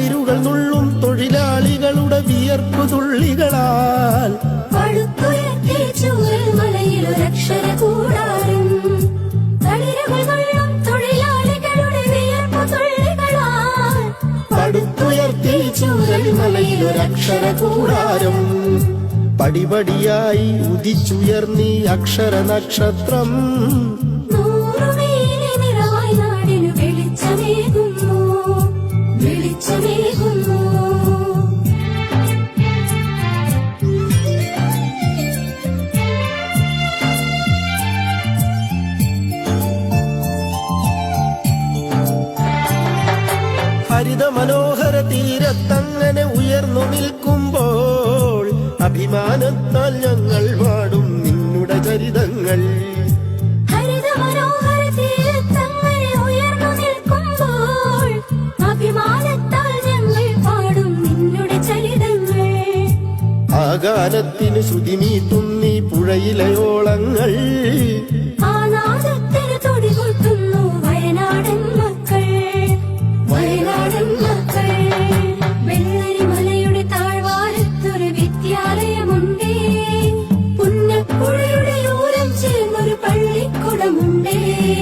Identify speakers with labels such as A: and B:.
A: തളിരുകൾ നുള്ളും തൊഴിലാളികളുടെ വിയർപ്പു തുള്ളികളാൽ.
B: പടുത്തുയർത്തി ചൂരൽ മലയിലൊരക്ഷര കൂടാരം.
A: പടിപടിയായി ഉദിച്ചുയർന്നീ അക്ഷര നക്ഷത്രം.
B: നിറവായി നാടിനു വെളിച്ചമേകുന്നു.
A: ഹരിത മനോഹര തീരത്തങ്ങനെ ഉയർന്നു നിൽക്കുമ്പോൾ അഭിമാനത്താൽ ഞങ്ങൾ പാടും നിന്നുടെ ചരിതങ്ങൾ.
B: ഹരിത തുന്നി തീരത്തങ്ങനെ
A: me.